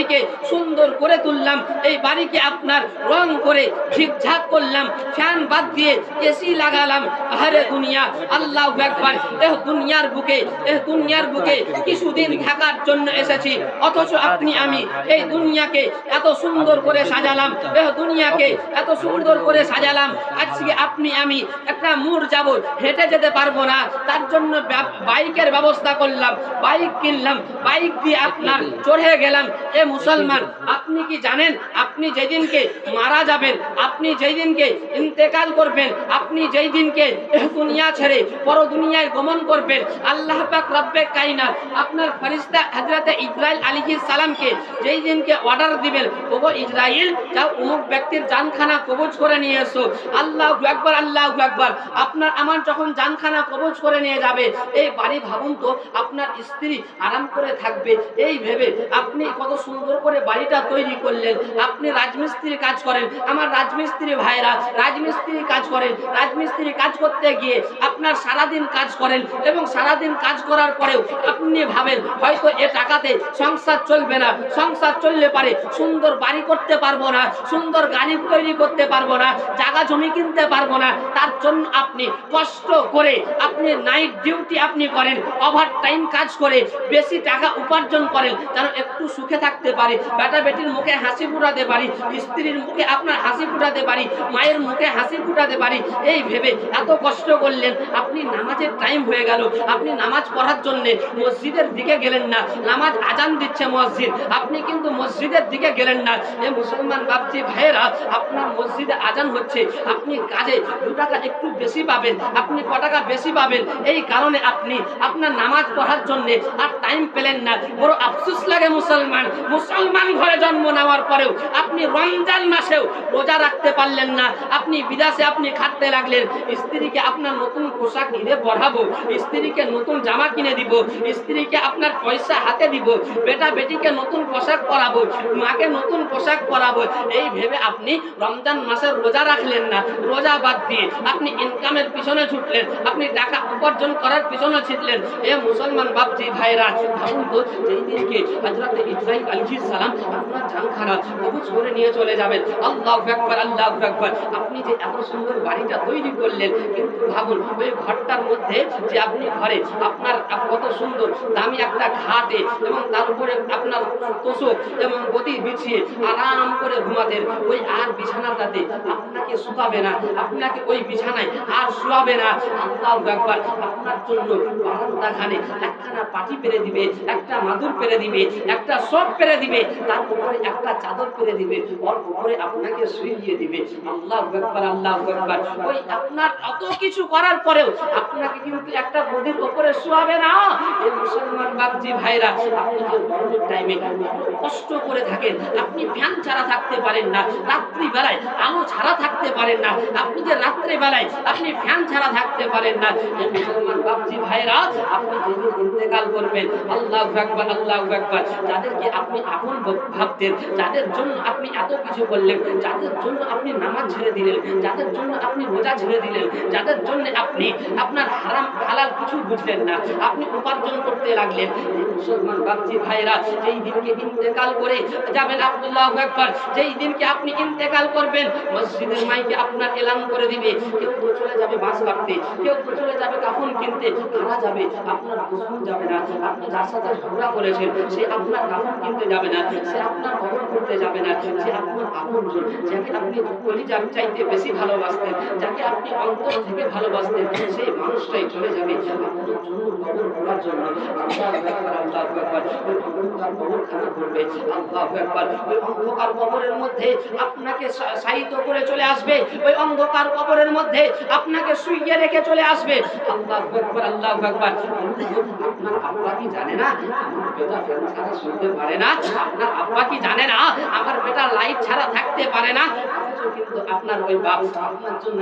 বাড়িকে সুন্দর করে তুললাম। এই বাড়িকে আপনার রং করে ঝিকঝাক করলাম। ফ্যান বাদ দিয়ে এসি লাগালাম। আরে দুনিয়া, আল্লাহ একবার এহ দুনিয়ার বুকে, এহ দুনিয়ার বুকে কিছুদিন থাকার জন্য এসেছি। অথচ আপনি আমি এই দুনিয়াকে এত সুন্দর করে সাজালাম। এহ দুনিয়াকে এত সুন্দর করে সাজালাম। আজকে আপনি আমি একটা মুর যাব, হেঁটে যেতে পারব না। তার জন্য বাইকের ব্যবস্থা করলাম। বাইক কিনলাম। বাইক দিয়ে আপনার চড়ে গেলাম। এ মুসলমান আপনি কি জানেন? আপনি যেদিনকে মারা যাবেন, আপনি যেই দিনকে ইন্তেকাল করবেন, আপনি যেই দিনকে দুনিয়া ছেড়ে পর দুনিয়ায় গমন করবেন, আল্লাহ পাক রব্বে কাইনা আপনার ফরিস্তা হজরতে ইসরাইল আলিহিস সালামকে যেই দিনকে অর্ডার দিবেন, ওগো ইসরাইল যাও অমুক ব্যক্তির জানখানা কবজ করে নিয়ে এসো। আল্লাহ একবার আল্লাহ একবার আপনার, আমার যখন জানখানা কবজ করে নিয়ে যাবে, এই বাড়ি ভাবুন তো, আপনার স্ত্রী আরাম করে থাকবে। এই ভেবে আপনি কত সুন্দর করে বাড়িটা তৈরি করলেন। আপনি রাজমিস্ত্রি কাজ করেন। আমার রাজমিস্ত্রি ভাইরা রাজমিস্ত্রি কাজ করেন। রাজমিস্ত্রি কাজ করতে গিয়ে আপনার সারাদিন কাজ করেন এবং সারাদিন কাজ করার পরেও আপনি ভাবেন, হয়তো এ টাকাতে সংসার চলবে না। সংসার চললে পারে সুন্দর বাড়ি করতে পারব না, সুন্দর গাড়ি তৈরি করতে পারব না, জায়গা জমি কিনতে পারব না। তার জন্য আপনি কষ্ট করে আপনি নাইট ডিউটি আপনি করেন ওভার টাইম কাজ করে বেশি টাকা উপার্জন করেন যেন একটু সুখে থাকতে পারে। বেটা বেটির মুখে হাসি ফুটাতে পারি, স্ত্রীর মুখে আপনার হাসি ফুটাতে পারি, মায়ের মুখে হাসি ফুটাতে পারি। এই ভেবে এত কষ্ট করলেন, আপনি নামাজের টাইম হয়ে গেল। আপনি নামাজ পড়ার জন্য মসজিদের দিকে গেলেন না। নামাজ আজান দিচ্ছে মসজিদ। আপনি কিন্তু মসজিদের দিকে গেলেন না। এ মুসলমান বাপজি ভাইয়েরা, আপনার মসজিদে আজান হচ্ছে। আপনি কাজে দু টাকা একটু বেশি পাবেন। আপনি ক টাকা বেশি পাবেন? এই কারণে আপনি আপনার নামাজ পড়ার জন্য আর টাইম পেলেন না। বড় আফসোস লাগে মুসলমান। মুসলমান ঘরে জন্ম নেওয়ার পরেও আপনি রমজান মাসেও রোজা রাখতে পারলেন না। আপনি বিদেশে আপনি খাটতে লাগলেন। স্ত্রীকে আপনার নতুন পোশাক কিনে পড়াবো, স্ত্রীকে নতুন জামা কিনে দিব, স্ত্রীকে আপনার পয়সা হাতে দিব, বেটা বেটিকে নতুন পোশাক পরাবো, মাকে নতুন পোশাক পরাবো, এই ভেবে আপনি রমজান মাসের রোজা রাখলেন না। রোজা বাদ দিয়ে আপনি ইনকামের পিছনে ছুটলেন, আপনি টাকা উপার্জন করার পিছনে ছুটলেন। এ মুসলমান বাপজি ভাইরা, ভাবুন তো, যেই দিনকে হজরত ইব্রাহিম আলাইহিস সালাম আপনার জানখানা কবজ করে নিয়ে চলে যাবেন। আল্লাহু আকবার আল্লাহু আকবার। আপনি যে এত সুন্দর বাড়িটা তৈরি করলেন, কিন্তু ভাবুন, ওই ঘরটার মধ্যে যে আপনি ঘরে আপনার কত সুন্দর দামি একটা খাটে এবং তার উপরে আপনার তোষক এবং গদি বিছিয়ে আরাম করে ঘুমাতেন, ওই আর বিছানাটাতে আপনাকে শুকাবে না, আপনাকে ওই বিছানায় আর শুয়াবে না। আল্লাহ একবার আপনার জন্য বারান্দাখানে একখানা পাটি পেরে দিবে, একটা মাদুর পেরে দিবে, একটা সব পেরে দিবে তার উপরে একটা চাদর পেরে দিবে ওর উপরে আপনাকে শুইয়ে দিবে। আল্লাহ একবার আল্লাহ একবার ওই আপনার এত কিছু করার পরেও আপনাকে কিন্তু একটা গদির উপরে শুয়াবে না। এই মুসলমান বাপজি ভাইরা, আপনি যে গরমের টাইমে কষ্ট করে থাকেন, আপনি ফ্যান ছাড়া থাকতে পারেন না রাত্রি বেলায় আলো ছাড়া থাকতে পারেন না, আপনি যে রাত্রে বেলায় আপনি ফ্যান ছাড়া থাকতে পারেন না এই মুসলমান বাপজি ভাইরা, আপনি যেদিন ইন্তেকাল করবেন, আল্লাহ আকবার আল্লাহ আকবার। যাদেরকে আপনি আপন ভাব- ভাবতেন যাদের জন্য আপনি এত কিছু করলেন, যাদের জন্য আপনি নামাজ ছেড়ে দিলেন, যাদের জন্য আপনি রোজা ছেড়ে দিলেন, যাদের জন্য আপনি আপনার হারাম, হালাল কিছু বুঝলেন না, আপনি উপার্জন করতে লাগলেন। মুসলমান বাপজি ভাইরা যেই দিনকে ইন্তেকাল করে যাবেন আব্দুল্লাহ একবার যেই দিনকে আপনি ইন্তেকাল করবেন, মসজিদের মাইকে আপনার এলান করে দিবে। কেউ তো চলে যাবে বাঁশ কাটতে কেউ তো চলে যাবে কাফন কিনতে, কারা যাবে? আপনার গোসল যাবে না, আপনি যার সাথে ঝগড়া করেছেন, সে আপনার কাফন কিনতে যাবে না, সে আপনার কবর করতে যাবে না সে আপনার আপনজন যাকে আপনি কলিজার চাইতে বেশি ভালোবাসতেন, যাকে আপনি অন্তর থেকে ভালোবাসতেন, সেই মানুষটাই চলে যাবে। আপনার আপনার জানে আপনার আব্বা কি জানে না, আমার বেটা লাইট ছাড়া থাকতে পারে না। আপনার ওই আপনার জন্য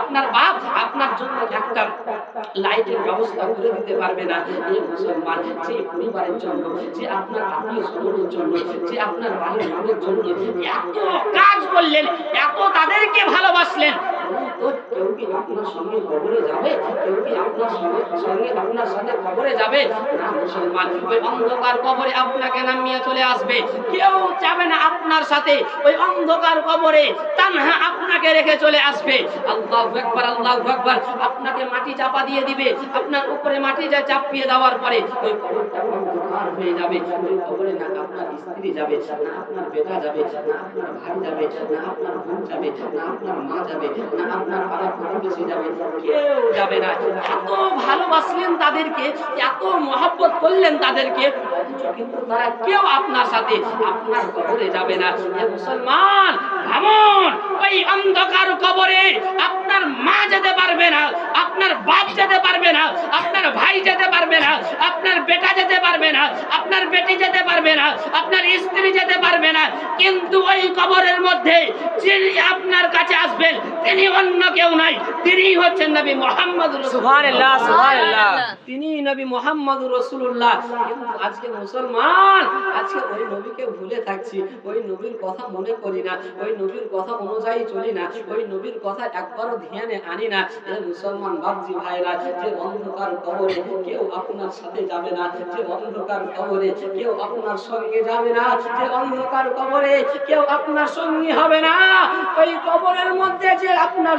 আপনার বাপ আপনার জন্য একটা লাইটের ব্যবস্থা করে দিতে পারবে না। এই মুসলমান যে আপনার জন্য, যে আপনার লোকের জন্য এত কাজ করলেন, এত তাদেরকে ভালোবাসলেন আপনার সাথে ওই অন্ধকার কবরে তানহা আপনাকে রেখে চলে আসবে। আল্লাহ একবার আল্লাহ একবার আপনাকে মাটি চাপা দিয়ে দিবে। আপনার উপরে মাটি যা চাপিয়ে দেওয়ার পরে ওই কবরটা হয়ে যাবে। ওই কবরে না আপনার স্ত্রী যাবে, না আপনার বেটা যাবে, না আপনার ভাই যাবে, না আপনার বোন যাবে, না আপনার মা যাবে, না আপনার তাদেরকে, এত মহব্বত করলেন তাদেরকে কিন্তু তারা কেউ আপনার সাথে আপনার কবরে যাবে না। মুসলমান ওই অন্ধকার কবরে আপনার মা যেতে পারবে না, আপনার বাপ যেতে পারবে না, আপনার ভাই যেতে পারবে না, আপনার বেটা যেতে পারবে না, আপনার বেটি যেতে পারবে না, আপনার স্ত্রী যেতে পারবে না। কিন্তু ওই কবরের মধ্যে যিনি আপনার কাছে আসবেন, তিনি অন্য কেউ নাই। তিনি হচ্ছেন নবী মোহাম্মদ সুবহানাল্লাহ, সুবহানাল্লাহ। তিনি নবী মোহাম্মদ রসুল্লাহ কিন্তু আজকে মুসলমান আজকে ওই নবীকে ভুলে থাকছি। ওই নবীর কথা মনে করি না। ওই নবীর কথা অনুযায়ী চলি না। ওই নবীর কথা একবারও ধ্যানে আনি না। এ মুসলমান বাবজি ভাইরা যে অন্ধকার কবরে কেউ আপনার সাথে যাবে না। যে অন্ধকার কবরে কেউ আপনার সঙ্গে যাবে না। যে অন্ধকার কবরে কেউ আপনার সঙ্গী হবে না। ওই কবরের মধ্যে যে আপনার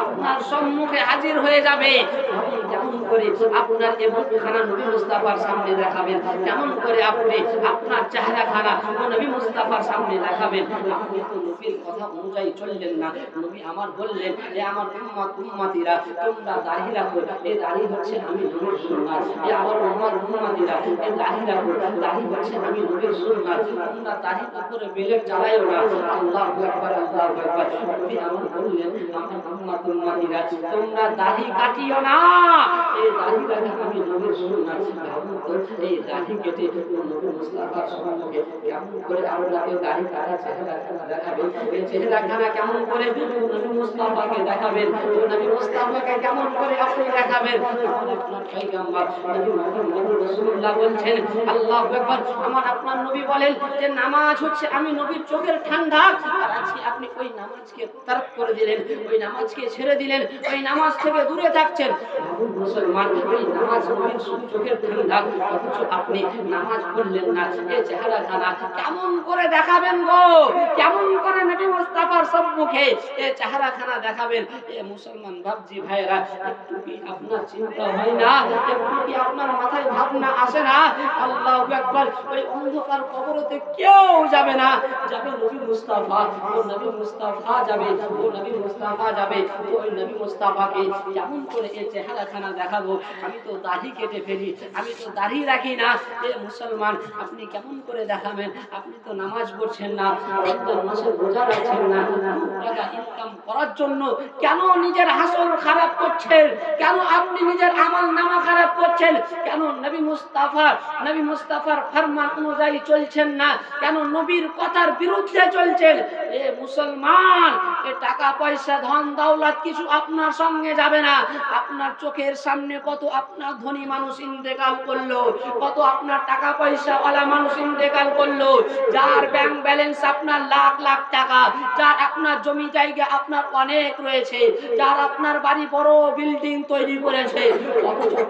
আপনার সম্মুখে হাজির হয়ে যাবে কেমন করে আপনার এবতখানা নবী মুস্তাফার সামনে দেখাবেন? কেমন করে আপনি আপনার চেহারা খানা নবী মুস্তাফার সামনে দেখাবেন? আপনি তো নবীর কথা অনুযায়ী চললেন না। নবী আমার বললেন, এ আমার উম্মত, উম্মতিরা, তোমরা দাড়ি রাখো। এই দাড়ি হচ্ছে আমি নবীর সুন্নাত। এ আমার উম্মত, উম্মতিরা এই দাড়ি রাখো। দাড়ি হচ্ছে আমি নবীর সুন্নাত। তোমরা দাড়ি উপরে কেমন করে নবী মুস্তাফাকে দেখাবেন? নবী মুস্তাফাকে কেমন করে আপনি দেখাবেন? বলছেন আমার আপনার নবী বলেন যে, নামাজ হচ্ছে আমি নবীর চোখের ঠান্ডা আজকে আপনি ওই নামাজকে তারক করে দিলেন, ওই নামাজকে ছেড়ে দিলেন, ওই নামাজ থেকে দূরে থাকছেন। মুসলমান, ওই নামাজ নবীর চোখের ঠান্ডা, অথচ আপনি নামাজ পড়লেন না এই চেহারা কেমন করে দেখাবেন গো? কেমন করে নবী মুস্তাফার সম্মুখে এই চেহারা খানা দেখাবেন? এ মুসলমান বাপজি ভাইরা একটু কি আপনার চিন্তা হয় না? একটু কি আপনার মাথায় ভাবনা আসে না? আল্লাহু আকবার, ওই অন্ধকার কবরতে কেউ যাবে না। যাবে নবী মুস্তাফা, ও নবী মুস্তাফা যাবে, ও নবী মুস্তাফা যাবে ওই নবী মুস্তাফাকে কেমন করে এই চেহারা খানা দেখাবো? আমি তো কেটে ফেলি, আমি তো রাখি না। এ মুসলমান, আপনি কেমন করে দেখাবেন? আপনি তো নামাজ পড়ছেন না রমজান রোজা রাখছেন না। টাকা ইনকাম করার জন্য কেন নিজের হাসল খারাপ করছেন? কেন আপনি নিজের আমল নামা খারাপ করছেন? কেন নবী মুস্তাফা, নবী মুস্তাফার ফরমান অনুযায়ী চলছেন না? কেন নবীর কথার বিরুদ্ধে চলছেন এ মুসলমান, এ টাকা পয়সা, ধন দৌলত কিছু আপনার সঙ্গে যাবে না। আপনার চোখের সামনে কত আপনার ধনী মানুষ ইন্তেকাল করল, কত আপনার টাকা পয়সা ওয়ালা মানুষ ইন্তেকাল করল। যার ব্যাংক ব্যালেন্স আপনার লাখ লাখ টাকা, যার আপনার জমি জায়গা আপনার অনেক রয়েছে, যার আপনার বাড়ি বড় বিল্ডিং তৈরি করেছে।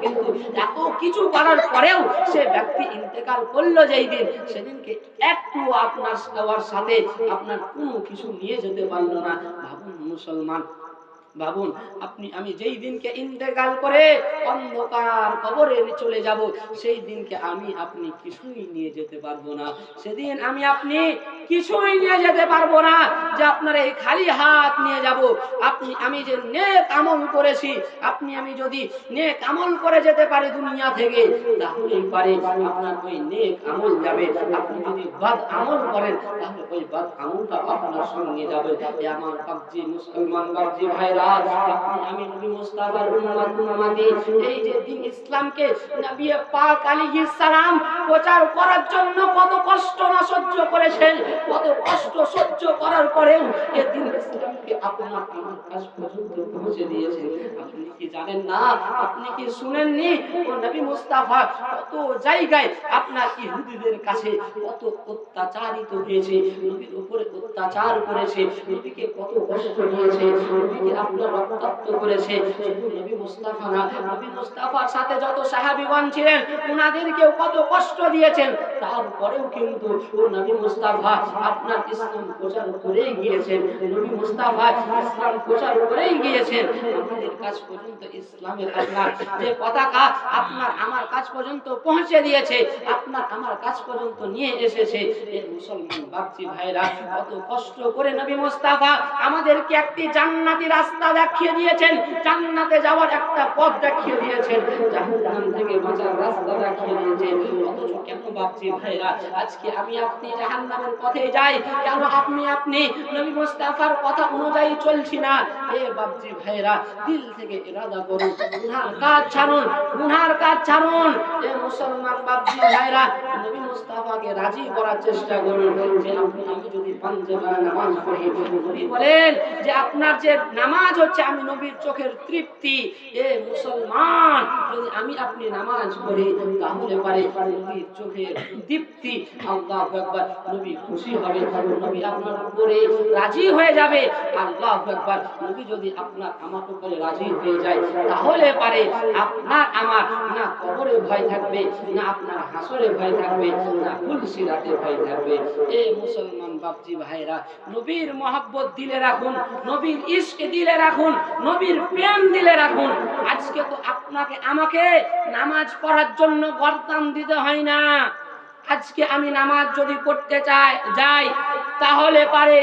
কিন্তু এত কিছু করার পরেও সে ব্যক্তি ইন্তেকাল করল যেই দিন, সেদিনকে একটু আপনার সবার সাথে আপনার কোনো কিছু নিয়ে যেতে পারল না। ভাবুন মুসলমান ভাবুন, আপনি, আমি যেই দিনকে ইন্তেকাল করে অন্ধকার কবরে চলে যাব, সেই দিনকে আমি আপনি কিছুই নিয়ে যেতে পারব না। সেদিন আমি আপনি কিছুই নিয়ে যেতে পারব না যে আপনার এই খালি হাত নিয়ে যাব। আপনি, আমি যে নেক আমল করেছি, আপনি, আমি যদি নেক আমল করে যেতে পারি দুনিয়া থেকে, তাহলেই পারে আপনার ওই নেক আমল যাবে। আপনি যদি বাদ আমল করেন, তাহলে ওই বাদ আমলটা আপনার সঙ্গে যাবে। আমার বাবজি মুসলমান বাবজি ভাইরা আপনি কি জানেন না? আপনি কি শুনেননি? ও নবী মুস্তাফা, কত জায়গায় আপনার ইহুদিদের কাছে কত অত্যাচারিত হয়েছে, নবীর উপরে অত্যাচার করেছে, নবীকে কত কষ্ট দিয়েছে, নবীকে আপনার আমার কাছ পর্যন্ত পৌঁছে দিয়েছে, আপনার আমার কাছ পর্যন্ত নিয়ে এসেছে। মুসলমান ভাইরা, কত কষ্ট করে নবী মুস্তাফা আমাদেরকে একটি জান্নাতি রাস্তা দেখিয়ে দিয়েছেন। জান্নাতে যাওয়ার একটা পথ দেখিয়ে দিয়েছেন। জাহান্নাম থেকে বাঁচার রাস্তা দেখিয়ে দিয়েছেন। অথচ কেন বাপজি ভাইরা, আজকে আমি আপনি জাহান্নামের পথে যাই, কেন আপনি আপনি নবী মুস্তাফার কথা অনুযায়ী চলছি না? এ বাপজি ভাইরা, দিল থেকে ইরাদা করুন, গুনার কাজ ছাড়ুন, গুনার কাজ ছাড়ুন। এ মুসলমান বাপজি ভাইরা, নবী মুস্তাফাকে রাজি করার চেষ্টা করুন, যে আপনি আমি যদি পাঞ্জাবের নামাজ পড়ি বলেন যে আপনার যে নামাজ হচ্ছে, আমি নবীর চোখের তৃপ্তি। এ মুসলমান, যদি আমি আপনি নামাজ পড়ি, তাহলে পারে নবীর চোখের দীপ্তি। আল্লাহু আকবার, নবী খুশি হবে। নবী আপনার উপরে রাজি হয়ে যাবে। আল্লাহু আকবার, নবী যদি আপনার আমার উপরে রাজি হয়ে যায়, তাহলে পারে আপনার আমার না কবরে ভয় থাকবে, না আপনার হাসরে ভয় থাকবে, না ফুলসিরাতে ভয় থাকবে। এ মুসলমান বাপজি ভাইরা নবীর মহব্বত দিলে রাখুন, নবীর ইশক দিলে রাখুন, নবীর প্রেম দিলে রাখুন। আজকে তো আপনাকে, আমাকে নামাজ পড়ার জন্য গরদান দিতে হয় না। আজকে আমি নামাজ যদি পড়তে চাই, যাই, তাহলে পারে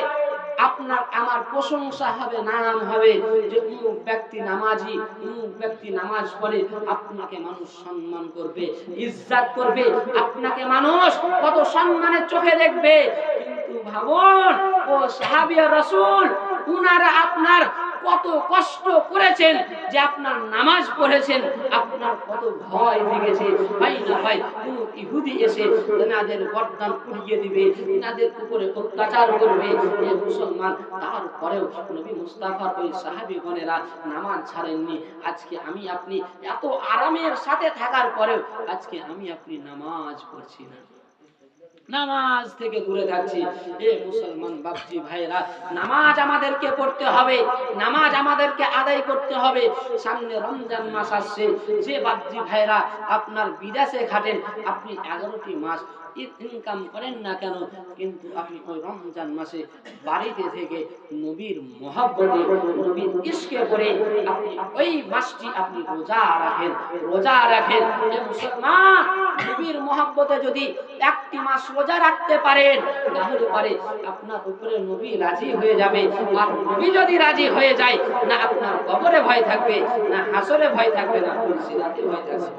আপনার, আমার প্রশংসা হবে নাম হবে যে অমুক ব্যক্তি নামাজি, অমুক ব্যক্তি নামাজ পড়ে, আপনাকে মানুষ সম্মান করবে, ইজ্জাত করবে, আপনাকে মানুষ কত সম্মানের চোখে দেখবে। কিন্তু ভাবুন, ও সাহাবিয়া রসুল, উনারা আপনার কত কষ্ট করেছেন যে আপনার নামাজ পড়েছেন, আপনার কত ভয় লেগেছে। ভাই না ভাই, কোন ইহুদি এসে এনাদের গর্দান উড়িয়ে দিবে, এনাদের উপরে অত্যাচার করবে। এ মুসলমান তারপরেও নবী মুস্তাফার ওই সাহাবিগণেরা নামাজ ছাড়েননি। আজকে আমি আপনি এত আরামের সাথে থাকার পরেও আজকে আমি আপনি নামাজ পড়ছি না। নামাজ থেকে দূরে থাকছি। এ মুসলমান বাপজি ভাইরা নামাজ আমাদেরকে পড়তে হবে, নামাজ আমাদেরকে আদায় করতে হবে। সামনে রমজান মাস আসছে। যে বাপজি ভাইরা আপনার বিদেশে খাটেন আপনি এগারোটি মাস ইনকাম করেন না কেন? কিন্তু আপনি ওই রমজান মাসে বাড়িতে থেকে নবীর মহাব্বতে, নবীর ইস্কে করে আপনি ওই মাসটি আপনি রোজা রাখেন রোজা রাখেন। মুসলমান, নবীর মহাব্বতে যদি একটি মাস রোজা রাখতে পারেন, তাহলে পারে আপনার উপরে নবী রাজি হয়ে যাবে। আর নবী যদি রাজি হয়ে যায়, না আপনার কবরে ভয় থাকবে, না হাসরে ভয় থাকবে, না সিরাতে ভয় থাকবে।